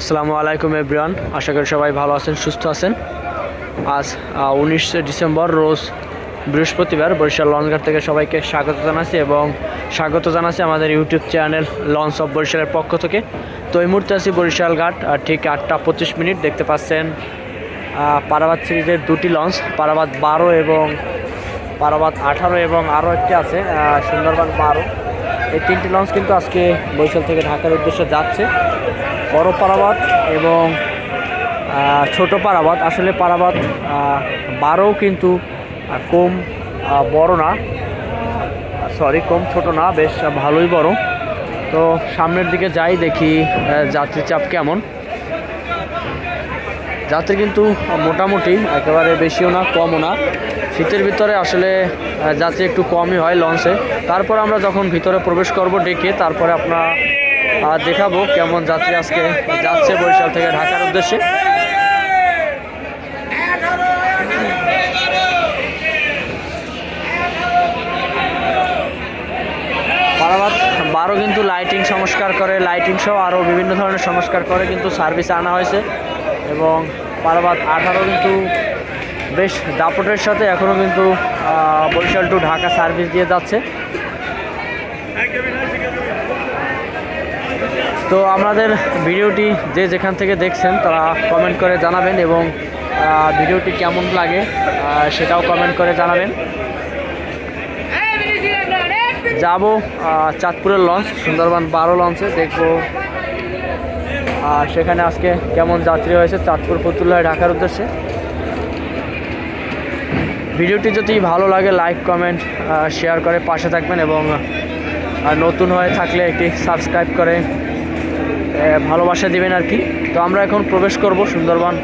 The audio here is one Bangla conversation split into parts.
আসসালামু আলাইকুম এভরিওয়ান আশা করি সবাই ভালো আছেন, সুস্থ আছেন। আজ উনিশে ডিসেম্বর, রোজ বৃহস্পতিবার বরিশাল লঞ্চঘাট থেকে সবাইকে স্বাগত জানাচ্ছি এবং স্বাগত জানাচ্ছি আমাদের ইউটিউব চ্যানেল লঞ্চ অফ বরিশালের পক্ষ থেকে। তো এই মুহূর্তে আছি বরিশাল ঘাট, আর ঠিক আটটা পঁচিশ মিনিট দেখতে পাচ্ছেন পারাবাদ সিরিজের দুটি লঞ্চ পারাবাদ বারো এবং পারাবাদ আঠারো এবং আরও একটি আছে সুন্দরবন বারো। এই তিনটি লঞ্চ কিন্তু আজকে বরিশাল থেকে ঢাকার উদ্দেশ্যে যাচ্ছে। বড় পারাবাদ এবং ছোট পারাবাদ আসলে পারাবাদ বারো কিন্তু কম বড় না। সরি, কম ছোট না, বেশ ভালোই বড়। তো সামনের দিকে যাই, দেখি যাত্রী চাপ কেমন। যাত্রী কিন্তু মোটামুটি একেবারে বেশিও না, কমও না। শীতের ভিতরে আসলে যাত্রী একটু কমই হয় লঞ্চে। তারপর আমরা যখন ভিতরে প্রবেশ করব ডেকে, তারপরে আপনার দেখাবো কেমন যাত্রী আজকে যাচ্ছে বরিশাল থেকে ঢাকার উদ্দেশ্যে। পারাবাদ বারো কিন্তু লাইটিং সংস্কার করে, লাইটিং সহ আরও বিভিন্ন ধরনের সংস্কার করে কিন্তু সার্ভিসে আনা হয়েছে। এবং পারাবাদ আঠারো কিন্তু বেশ দাপটের সাথে এখনও কিন্তু বরিশাল টু ঢাকা সার্ভিস দিয়ে যাচ্ছে। তো আমাদের ভিডিওটি যে যেখান থেকে দেখছেন, তারা কমেন্ট করে জানাবেন এবং ভিডিওটি কেমন লাগে সেটাও কমেন্ট করে জানাবেন। যাব চাঁদপুরের লঞ্চ সুন্দরবন বারো লঞ্চে দেখব আর সেখানে আজকে কেমন যাত্রী হয়েছে, চাঁদপুর ফতুল্লায় ঢাকার উদ্দেশ্যে। ভিডিওটি যদি ভালো লাগে লাইক কমেন্ট শেয়ার করে পাশে থাকবেন এবং আহ, নতুন হয়ে থাকলে একটি সাবস্ক্রাইব করে ভালোবাসা দিবেন আর কি। তো আমরা এখন প্রবেশ করব সুন্দরবন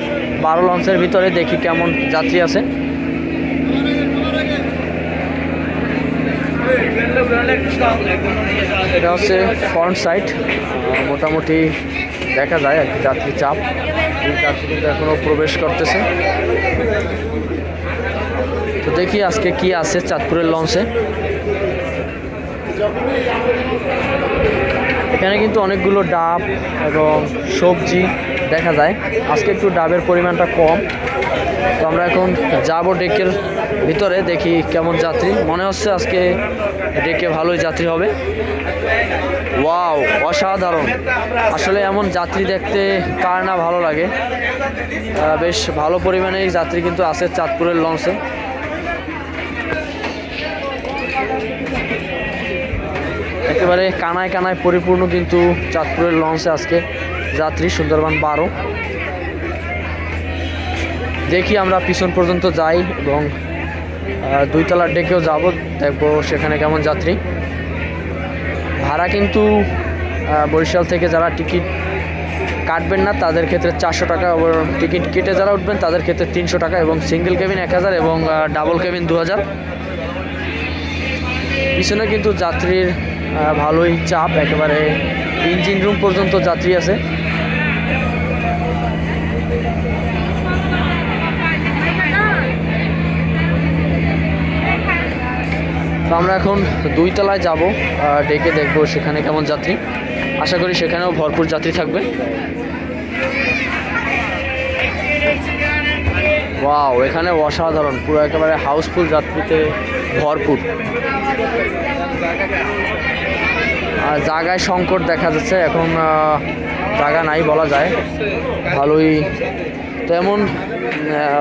বারো লঞ্চের ভিতরে দেখি কেমন যাত্রী আছে। এটা হচ্ছে ফ্রন্ট সাইড মোটামুটি দেখা যায় আর কি যাত্রী চাপ। যাত্রী কিন্তু এখনও প্রবেশ করতেছে। দেখি আজকে কি আছে চাঁদপুরের লঞ্চে। এখানে কিন্তু অনেকগুলো ডাব এবং সবজি দেখা যায়। আজকে একটু ডাবের পরিমাণটা কম। তো আমরা এখন যাব ডেকের ভিতরে, দেখি কেমন যাত্রী। মনে হচ্ছে আজকে ডেকে ভালোই যাত্রী হবে। ওয়াও, অসাধারণ। আসলে এমন যাত্রী দেখতে কার না ভালো লাগে। বেশ ভালো পরিমাণেই যাত্রী কিন্তু আছে চাঁদপুরের লঞ্চে। একেবারে কানায় কানায় পরিপূর্ণ কিন্তু চাঁদপুরের লঞ্চে আজকে যাত্রী সুন্দরবন বারো। দেখি আমরা পিছন পর্যন্ত যাই এবং আহ, দুই তলার ডেকেও যাব দেখব সেখানে কেমন যাত্রী। ভাড়া কিন্তু বরিশাল থেকে যারা টিকিট কাটবেন না তাদের ক্ষেত্রে চারশো টাকা এবং টিকিট কেটে যারা উঠবেন তাদের ক্ষেত্রে তিনশো টাকা এবং সিঙ্গেল কেবিন এক হাজার এবং ডাবল কেবিন দু হাজার। পিছনে কিন্তু যাত্রীর ভালোই চাপ, একেবারে ইঞ্জিন রুম পর্যন্ত যাত্রী আছে। আমরা এখন দুই তলায় যাব ডেকে দেখব সেখানে কেমন যাত্রী। আশা করি সেখানেও ভরপুর যাত্রী থাকবে। ওয়াও এখানে অসাধারণ, পুরো একেবারে হাউসফুল যাত্রীতে ভরপুর। আর জায়গায় সংকট দেখা যাচ্ছে, এখন জায়গা নাই বলা যায়। ভালোই। তো এমন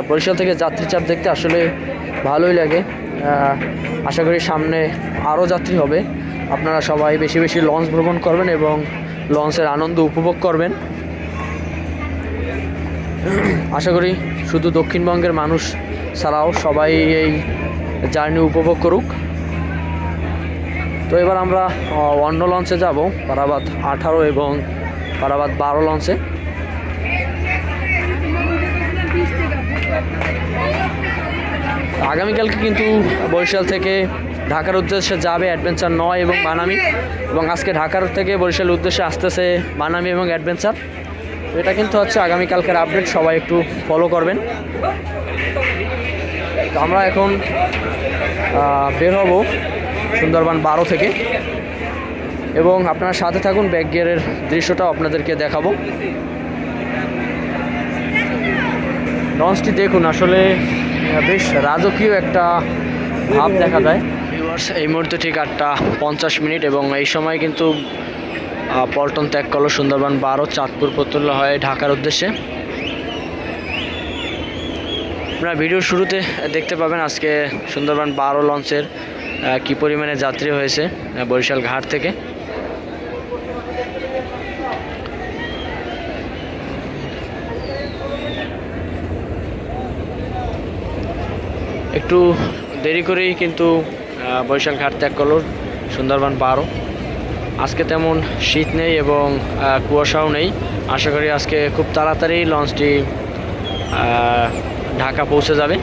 বরিশাল থেকে যাত্রী চাপ দেখতে আসলে ভালোই লাগে। আশা করি সামনে আরও যাত্রী হবে। আপনারা সবাই বেশি বেশি লঞ্চ ভ্রমণ করবেন এবং লঞ্চের আনন্দ উপভোগ করবেন। আশা করি শুধু দক্ষিণবঙ্গের মানুষ ছাড়াও সবাই এই জার্নি উপভোগ করুক। তো এবার আমরা অন্য লঞ্চে যাব পারাবাদ আঠারো এবং পারাবাদ বারো লঞ্চে আগামীকালকে কিন্তু বরিশাল থেকে ঢাকার উদ্দেশ্যে যাবে অ্যাডভেঞ্চার নয় এবং বানামি। এবং আজকে ঢাকার থেকে বরিশালের উদ্দেশ্যে আসতেছে বানামি এবং অ্যাডভেঞ্চার এটা কিন্তু হচ্ছে আগামীকালকের আপডেট সবাই একটু ফলো করবেন। তো আমরা এখন বের হব। সুন্দরবন বারো থেকে। এবং আপনারা সাথে থাকুন ব্যাক গিয়ারের দৃশ্যটাও আপনাদেরকে দেখাবো। লঞ্চটি দেখুন, আসলে বেশ রাজকীয় একটা ভাব দেখা যায়। এই মুহূর্তে ঠিক আটটা পঞ্চাশ মিনিট এবং এই সময় কিন্তু পল্টন ত্যাগ করল সুন্দরবন বারো, চাঁদপুর পতুল্লা হয় ঢাকার উদ্দেশ্যে। আপনারা ভিডিও শুরুতে দেখতে পাবেন আজকে সুন্দরবন বারো লঞ্চের কি পরিমাণে যাত্রী হয়েছে বরিশাল ঘাট থেকে? একটু দেরি করেই কিন্তু বরিশাল ঘাট ত্যাগ করল সুন্দরবন বারো আজকে তেমন শীত নেই এবং কুয়াশাও নেই। আশা করি আজকে খুব তাড়াতাড়ি লঞ্চটি ঢাকা পৌঁছে যাবে।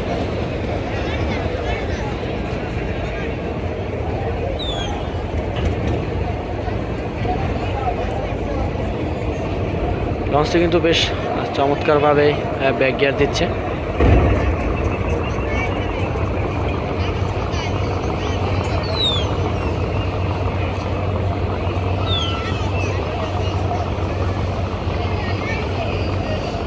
লঞ্চটি কিন্তু বেশ চমৎকারভাবে ব্যাক গিয়ার দিচ্ছে।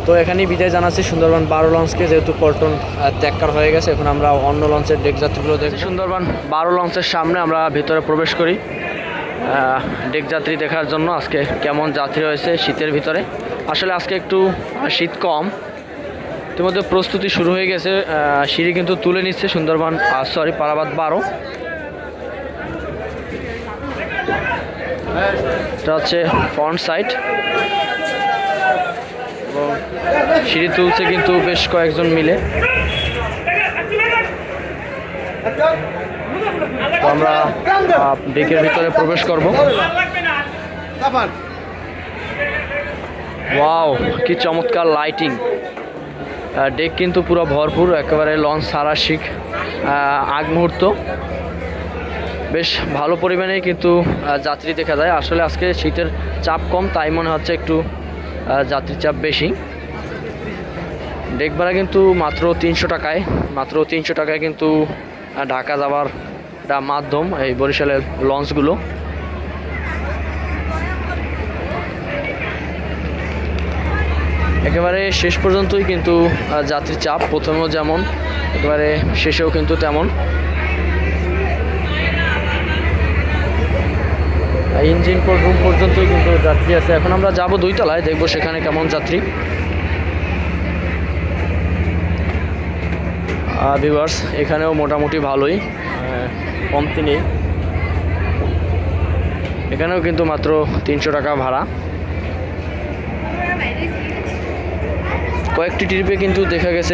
তো এখানেই বিদায় জানাচ্ছি। সুন্দরবন বারো লঞ্চকে যেহেতু পল্টন ত্যাগকার হয়ে গেছে, এখন আমরা অন্য লঞ্চের ডেক যাত্রীগুলো দেখি সুন্দরবন বারো লঞ্চের সামনে আমরা ভিতরে প্রবেশ করি। ডেক যাত্রী দেখার জন্য আজকে কেমন যাত্রী হয়েছে শীতের ভিতরে। আসলে আজকে একটু শীত কম। ইতিমধ্যে প্রস্তুতি শুরু হয়ে গেছে সিঁড়ি কিন্তু তুলে নিচ্ছে সুন্দরবন সরি পারাবাদ বারো। এটা হচ্ছে ফ্রন্ট সাইড সিঁড়ি তুলছে কিন্তু বেশ কয়েকজন মিলে। তো আমরা ডেকের ভিতরে প্রবেশ করব। ওয়াও কি চমৎকার লাইটিং ডেক কিন্তু পুরো ভরপুর একেবারে লঞ্চ সারা শিখ আগ মুহূর্ত। বেশ ভালো পরিমাণে কিন্তু যাত্রী দেখা যায়। আসলে আজকে শীতের চাপ কম তাই মনে হচ্ছে একটু আহ, যাত্রীর চাপ বেশি। ডেক ভাড়া কিন্তু মাত্র তিনশো টাকায় মাত্র তিনশো টাকায় কিন্তু ঢাকা যাওয়ার একটা মাধ্যম এই বরিশালের লঞ্চগুলো। একেবারে শেষ পর্যন্তই কিন্তু আহ, যাত্রীর চাপ। প্রথমেও যেমন একেবারে শেষেও কিন্তু তেমন। ইঞ্জিন রুম পর্যন্তই কিন্তু যাত্রী আছে। এখন আমরা যাব দুই তলায় দেখব সেখানে কেমন যাত্রী। ভিউয়ার্স এখানেও মোটামুটি ভালোই। কমতি নেই। এখানেও কিন্তু মাত্র তিনশো টাকা ভাড়া। কয়েকটি ট্রিপে কিন্তু দেখা গেছে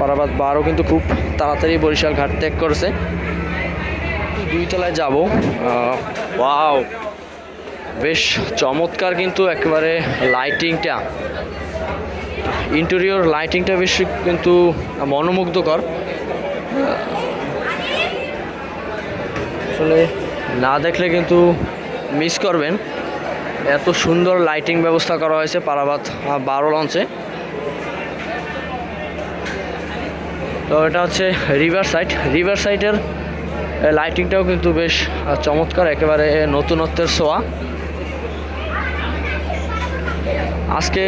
পারাবাদ বারও কিন্তু খুব তাড়াতাড়ি বরিশাল ঘাট ত্যাগ করেছে। দুই তলায় যাব। ওয়াও! বেশ চমৎকার কিন্তু একেবারে লাইটিংটা ইন্টেরিয়র লাইটিংটা বেশ কিন্তু মনোমুগ্ধকর। আসলে না দেখলে কিন্তু মিস করবেন। এত সুন্দর লাইটিং ব্যবস্থা করা হয়েছে পারাবাত বারো লঞ্চে। তো এটা হচ্ছে রিভার সাইড রিভার সাইডের লাইটিংটাও কিন্তু বেশ চমৎকার, একেবারে নতুনত্বের সোয়া আজকে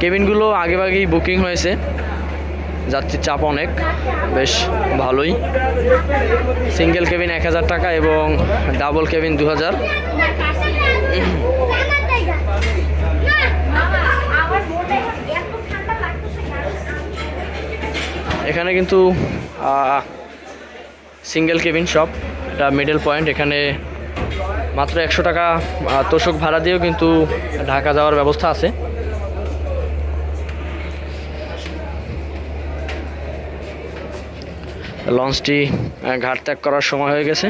কেবিনগুলো আগেভাগেই বুকিং হয়েছে। যাত্রীর চাপ অনেক, বেশ ভালোই। সিঙ্গেল কেবিন এক হাজার টাকা এবং ডাবল কেবিন দু হাজার। এখানে কিন্তু সিঙ্গেল কেবিন শপ, এটা মিডল পয়েন্ট। এখানে মাত্র একশো টাকা তোষক ভাড়া দিয়েও কিন্তু ঢাকা যাওয়ার ব্যবস্থা আছে। লঞ্চটি ঘাট ত্যাগ করার সময় হয়ে গেছে,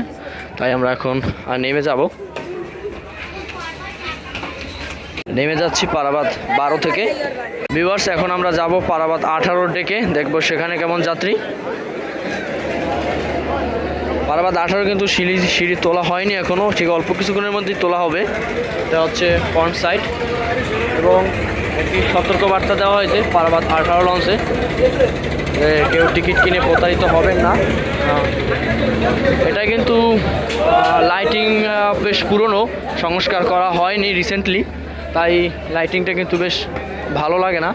তাই আমরা এখন নেমে যাব। নেমে যাচ্ছি পারাবাদ বারো থেকে। ভিউয়ার্স এখন আমরা যাব পারাবাদ আঠারো ডেকে, দেখব সেখানে কেমন যাত্রী। পারাবাদ আঠারো কিন্তু সিঁড়ি সিঁড়ি তোলা হয়নি এখনও ঠিক অল্প কিছুক্ষণের মধ্যেই তোলা হবে। এটা হচ্ছে ফ্রন্ট সাইড এবং একটি সতর্কবার্তা দেওয়া হয়েছে পারাবাদ আঠারো লঞ্চে কেউ টিকিট কিনে প্রতারিত হবেন না। এটা কিন্তু লাইটিং বেশ পুরনো, সংস্কার করা হয়নি রিসেন্টলি তাই লাইটিংটা কিন্তু বেশ ভালো লাগে না।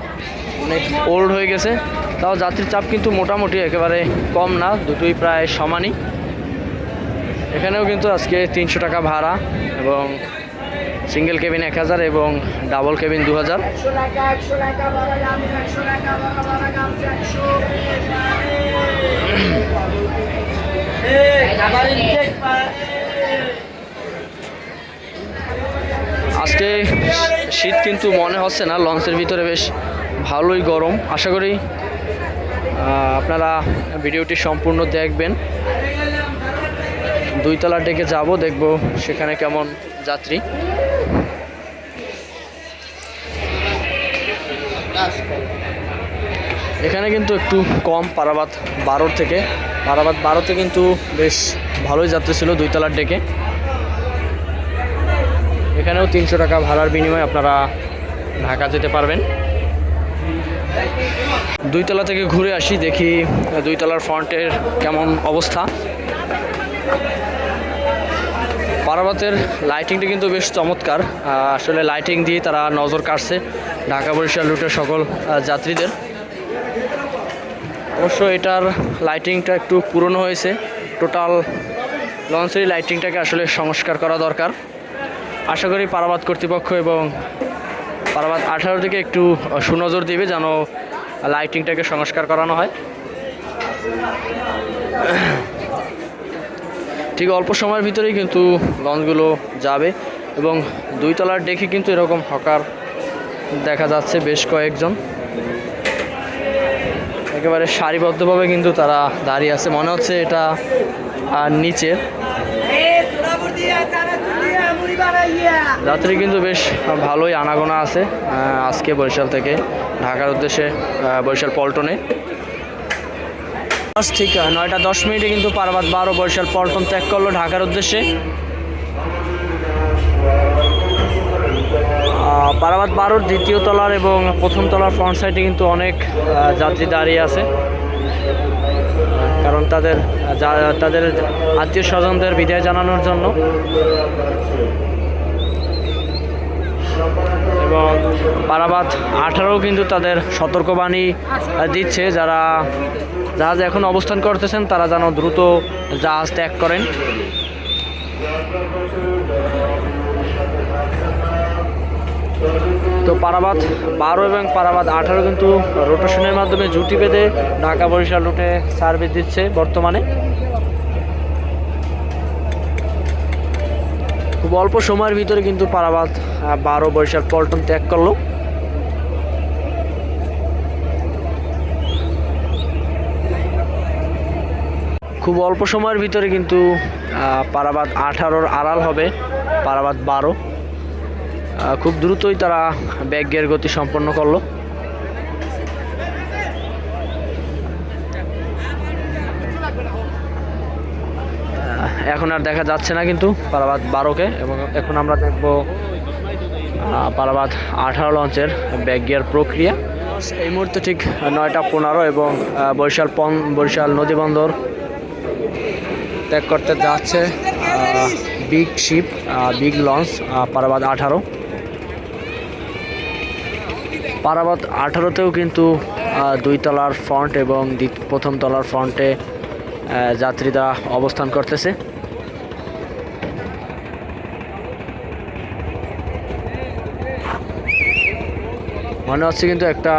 অনেক ওল্ড হয়ে গেছে। তাও যাত্রীর চাপ কিন্তু মোটামুটি একেবারে কম না, দুটোই প্রায় সমানই। এখানেও কিন্তু আজকে তিনশো টাকা ভাড়া এবং সিঙ্গেল কেবিন এক হাজার এবং ডাবল কেবিন দু হাজার। আজকে শীত কিন্তু মনে হচ্ছে না, লঞ্চের ভিতরে বেশ ভালোই গরম। আশা করি আপনারা ভিডিওটি সম্পূর্ণ দেখবেন। দুইতলা ডেকে যাব, দেখব সেখানে কেমন যাত্রী। এখানে কিন্তু একটু কম পারাবাত বারোর থেকে। পারাবাত বারোতে কিন্তু বেশ ভালোই যাত্রী ছিল দুইতলার ডেকে। এখানেও তিনশো টাকা ভাড়ার বিনিময়ে আপনারা ঢাকা যেতে পারবেন। দুইতলা থেকে ঘুরে আসি, দেখি দুইতলার ফ্রন্টের কেমন অবস্থা। পারাবাতের লাইটিংটা কিন্তু বেশ চমৎকার। আসলে লাইটিং দিয়ে তারা নজর কাটছে ঢাকা বরিশাল রুটের সকল যাত্রীদের। অবশ্য এটার লাইটিংটা একটু পুরনো হয়েছে। টোটাল লঞ্চের লাইটিংটাকে আসলে সংস্কার করা দরকার। আশা করি পারাবাদ কর্তৃপক্ষ এবং পারাবাদ আঠারো থেকে একটু সুনজর দিবে যেন লাইটিংটাকে সংস্কার করানো হয়। ঠিক অল্প সময়ের ভিতরেই কিন্তু লঞ্চগুলো যাবে এবং দুই তলার ডেকে কিন্তু এরকম হকার দেখা যাচ্ছে বেশ কয়েকজন। একেবারে সারিবদ্ধভাবে কিন্তু তারা দাঁড়িয়ে আছে। মনে হচ্ছে এটা আর নিচের যাত্রী কিন্তু বেশ ভালোই আনাগোনা আছে আজকে বরিশাল থেকে, ঢাকার উদ্দেশ্যে বরিশাল পল্টনে। ঠিক নয়টা দশ মিনিটে কিন্তু পারবাত বারো, বরিশাল পল্টন ত্যাগ করল ঢাকার উদ্দেশ্যে। আহ, পারাবাত বারোর দ্বিতীয় তলার এবং প্রথম তলার ফ্রন্ট সাইডে কিন্তু অনেক যাত্রী দাঁড়িয়ে আছে। কারণ তাদের তাদের আত্মীয় স্বজনদের বিদায় জানানোর জন্য। এবং পারাবাদ আঠারো কিন্তু তাদের সতর্কবাণী দিচ্ছে। যারা জাহাজ এখন অবস্থান করতেছেন তারা যেন দ্রুত জাহাজ ত্যাগ করেন। তো পারাবাদ বারো এবং পারাবাদ আঠারো কিন্তু রোটেশনের মাধ্যমে জুটি বেঁধে ঢাকা বরিশাল রুটে সার্ভিস দিচ্ছে বর্তমানে। খুব অল্প সময়ের ভিতরে কিন্তু পারাবাদ বারো বরিশাল পল্টন ত্যাগ করল। খুব অল্প সময়ের ভিতরে কিন্তু পারাবাদ আঠারোর আড়াল হবে পারাবাদ বারো। খুব দ্রুতই তারা ব্যাগের গতি সম্পন্ন করল। এখন আর দেখা যাচ্ছে না কিন্তু পারাবাদ বারোকে এবং এখন আমরা দেখব পারাবাদ আঠারো লঞ্চের ব্যাগ গিয়ার প্রক্রিয়া। এই মুহূর্তে ঠিক নয়টা পনেরো এবং বরিশাল পন, বরিশাল নদীবন্দর ত্যাগ করতে যাচ্ছে big ship big launch Parabat আঠারো। পারাবাদ আঠারোতেও কিন্তু দুই তলার ফ্রন্ট এবং প্রথম তলার ফ্রন্টে যাত্রীরা অবস্থান করতেছে। মনে হচ্ছে কিন্তু একটা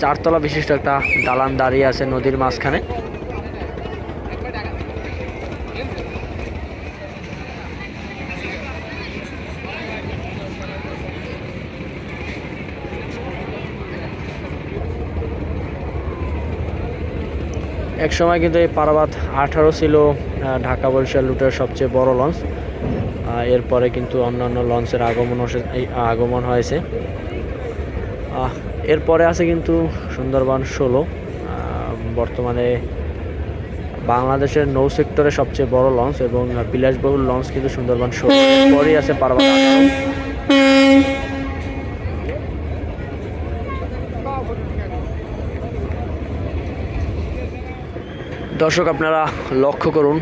চারতলা বিশিষ্ট একটা দালান দাঁড়িয়ে আছে নদীর মাঝখানে। এক সময় কিন্তু এই পারাবাত আঠারো ছিল ঢাকা বরিশাল রুটের সবচেয়ে বড় লঞ্চ। এরপরে কিন্তু অন্যান্য লঞ্চের আগমন আগমন হয়েছে। এরপরে আছে কিন্তু সুন্দরবন ষোলো। বর্তমানে বাংলাদেশের নৌ সেক্টরে সবচেয়ে বড় লঞ্চ এবং বিলাসবহুল লঞ্চ কিন্তু সুন্দরবন ষোলো। পরেই আছে পারাবাত দর্শক, আপনারা লক্ষ্য করুন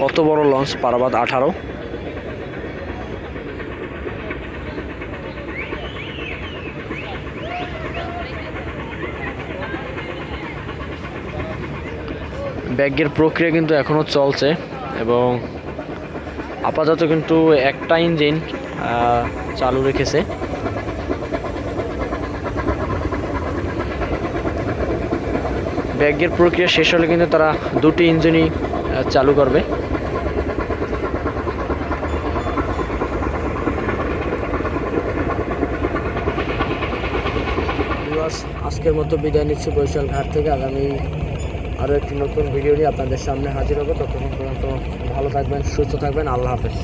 কত বড় লঞ্চ পারাবাদ আঠারো। ব্যাগের প্রক্রিয়া কিন্তু এখনও চলছে এবং আপাতত কিন্তু একটা ইঞ্জিন চালু রেখেছে। ব্যাগের প্রক্রিয়া শেষ হলে কিন্তু তারা দুটি ইঞ্জিনই চালু করবে। আজকের মতো বিদায় নিচ্ছি বরিশাল ঘাট থেকে। আগামী আরও একটি নতুন ভিডিও নিয়ে আপনাদের সামনে হাজির হব। ততক্ষণ পর্যন্ত ভালো থাকবেন, সুস্থ থাকবেন। আল্লাহ হাফেজ।